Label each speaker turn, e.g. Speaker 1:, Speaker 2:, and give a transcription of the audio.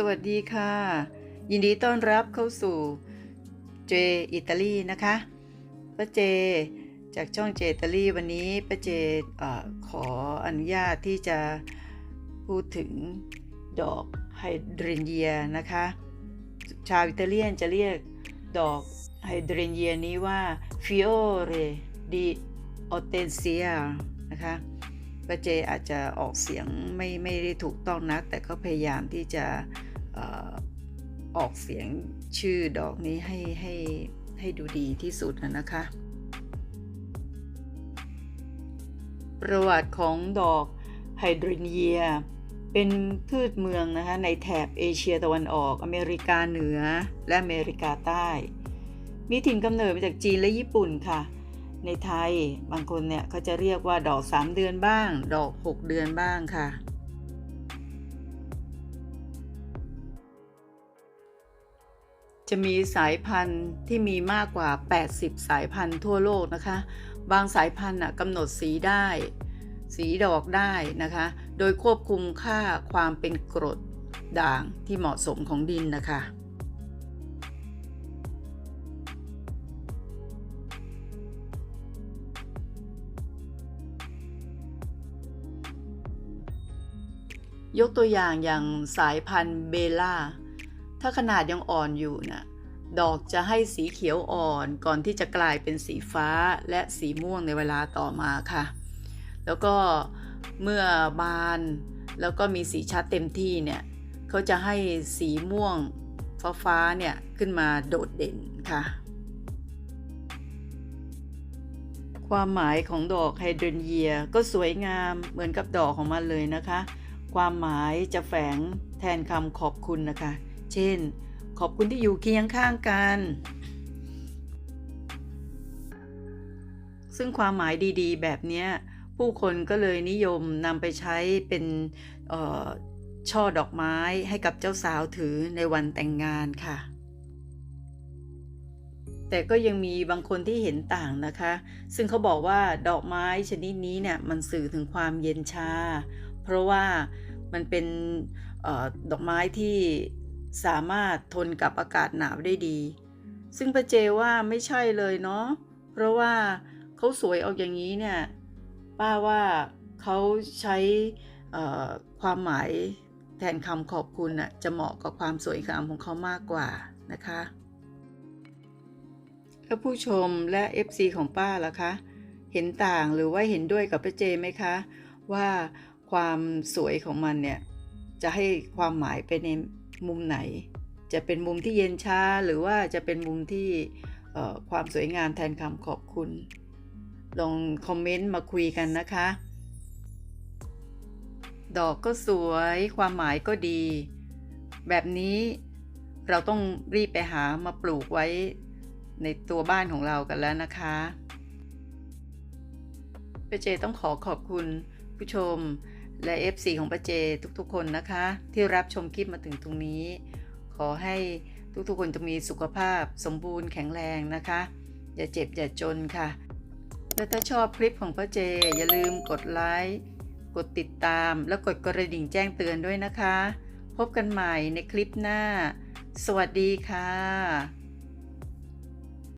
Speaker 1: สวัสดีค่ะ ยินดีต้อนรับเข้าสู่เจอิตาลีนะคะป้าเจจากช่องเจอิตาลีวันนี้ป้าเจอขออนุญาตที่จะพูดถึงดอกไฮเดรนเยียนะคะ ชาวอิตาเลียนจะเรียกดอกไฮเดรนเยียนี้ว่า Fiore di Hortensia นะคะ ป้าเจอาจจะออกเสียงไม่ไม่ได้ถูกต้องนักแต่ก็พยายามที่จะออกเสียงชื่อดอกนี้ให้ให้ให้ดูดีที่สุดนะนะคะ ประวัติของดอกไฮดรเนีย เป็นพืชเมืองนะคะในแถบเอเชียตะวันออกอเมริกาเหนือและอเมริกาใต้ มีถิ่นกำเนิดมาจากจีนและญี่ปุ่นค่ะ ในไทยบางคนเนี่ยเขาจะเรียกว่าดอก 3 เดือนบ้าง ดอก 6 เดือนบ้างค่ะ จะมีสายพันธุ์ที่มีมากกว่า 80 สายพันธุ์ทั่วโลกนะคะ บางสายพันธุ์น่ะกำหนดสีได้ สีดอกได้นะคะ โดยควบคุมค่าความเป็นกรดด่างที่เหมาะสมของดินนะคะ ยกตัวอย่างอย่างสายพันธุ์เบล่า ถ้าขนาดยังอ่อนอยู่นะดอกจะให้สีเขียวอ่อนก่อนที่จะกลายเป็นสีฟ้าและสีม่วงในเวลาต่อมาค่ะ แล้วก็เมื่อบานแล้วก็มีสีชัดเต็มที่เนี่ยเขาจะให้สีม่วงฟ้าฟาๆเนี่ยขึ้นมาโดดเด่นค่ะ ความหมายของดอกไฮเดรนเยียก็สวยงามเหมือนกับดอกของมันเลยนะคะ ความหมายจะแฝงแทนคำขอบคุณนะคะ เช่น ขอบคุณที่อยู่เคียงข้างกัน ซึ่งความหมายดีๆ แบบนี้ผู้คนก็เลยนิยมนำไปใช้เป็นช่อดอกไม้ให้กับเจ้าสาวถือในวันแต่งงานค่ะ แต่ก็ยังมีบางคนที่เห็นต่างนะคะ ซึ่งเขาบอกว่าดอกไม้ชนิดนี้เนี่ยมันสื่อถึงความเย็นชา เพราะว่ามันเป็นออดอกไม้ที่สามารถทนกับอากาศหนาวได้ดี ซึ่งประเจว่าไม่ใช่เลยเนาะเพราะว่าเขาสวยออกอย่างนี้เนี่ยป้าว่าเขาใช้ความหมายแทนคำขอบคุณน่ะจะเหมาะกับความสวยงามของเขามากกว่านะคะแล้วผู้ชมและ FC ของป้าล่ะคะ เห็นต่างหรือว่าเห็นด้วยกับป้าเจไหมคะ ว่า ความสวยของมันเนี่ยจะให้ความหมายไปในมุมไหน จะเป็นมุมที่เย็นชาหรือว่าจะเป็นมุมที่ความสวยงามแทนคำขอบคุณ ลองคอมเมนต์มาคุยกันนะคะ ดอกก็สวยความหมายก็ดี แบบนี้เราต้องรีบไปหามาปลูกไว้ในตัวบ้านของเรากันแล้วนะคะปเจต้องขอขอบคุณผู้ชม และ FC ของปาเจทุกๆ คนนะคะ ที่รับชมคลิปมาถึงตรงนี้ ขอให้ทุกๆ คนจะมีสุขภาพสมบูรณ์แข็งแรงนะคะ อย่าเจ็บอย่าจนค่ะ และถ้าชอบคลิปของป้าเจอย่าลืมกดไลค์กดติดตามและกดกระดิ่งแจ้งเตือนด้วยนะคะ พบกันใหม่ในคลิปหน้า สวัสดีค่ะ